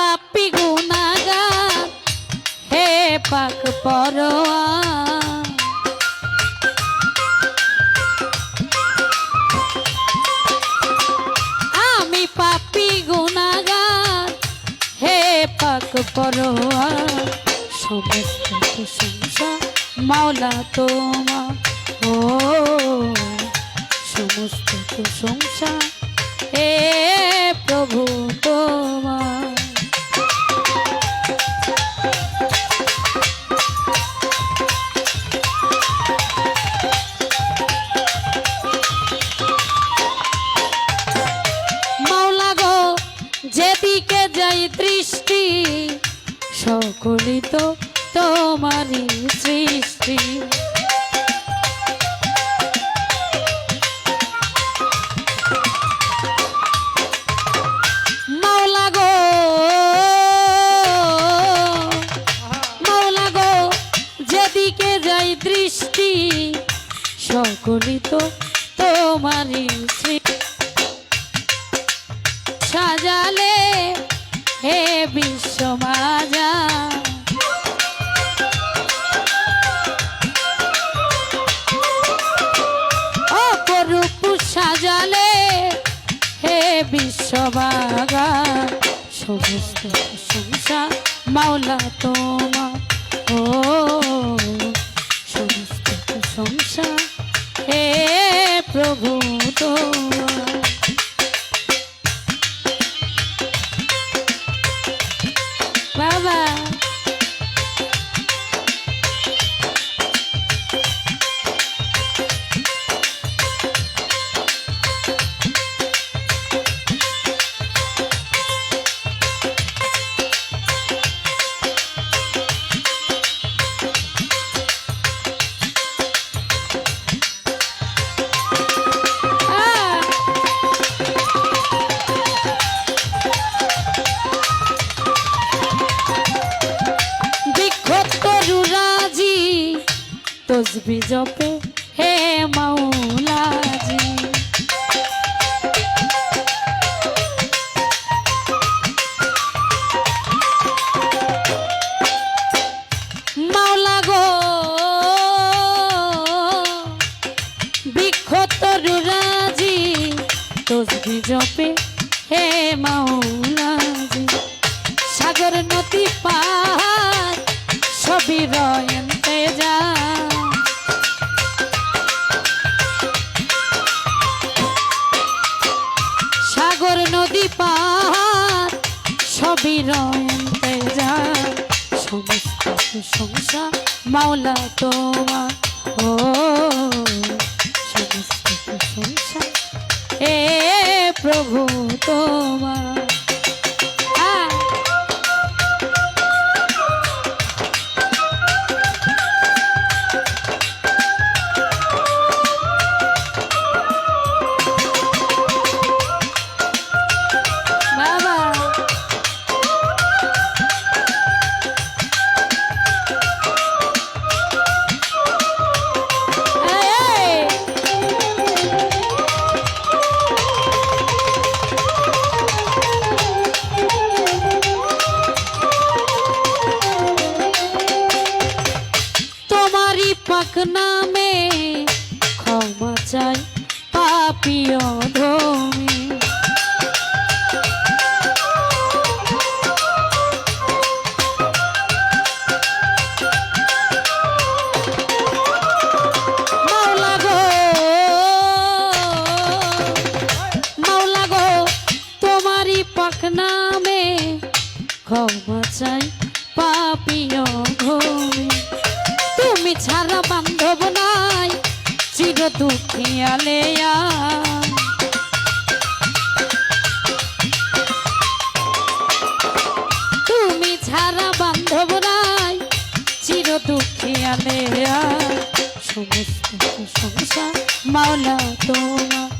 পাপি গুনাগা হে পাক পরোয়া। আমি পাপি গুনাগার হে পাক পরোয়া। সমস্ত প্রশংসা মাওলা তোমা ও সমস্ত প্রশংসা হে প্রভু যেদিকে যাই দৃষ্টি সকলই তো তোমারই সৃষ্টি। দৃষ্টি তো তোমারই সাজালে হে বিশ্ব মাজা। অপরূপ সাজালে হে বিশ্ববাগা সমস্ত প্রশংসা মাওলা তোমার। ও, সমস্ত প্রশংসা হে প্রভু তোমার। তসবি জপে হে মাওলাজি। মাওলা গো বৃক্ষ তরুরাজি তসবি জপে হে মাওলাজি। সাগর নদী পাহাড়, সবই রয়ন্তে যা সবই রয়ন্তে যা সমস্ত প্রশংসা মাওলা তোমার। ও সমস্ত প্রশংসা এ প্রভু তোমার। নামে ক্ষমা চাই পাপিয় দুঃখিয়ালেয়া তুমি ছাড়া বান্ধব চির দুঃখিয়ালেয়া সমস্ত সংসার মাওলা তোমার।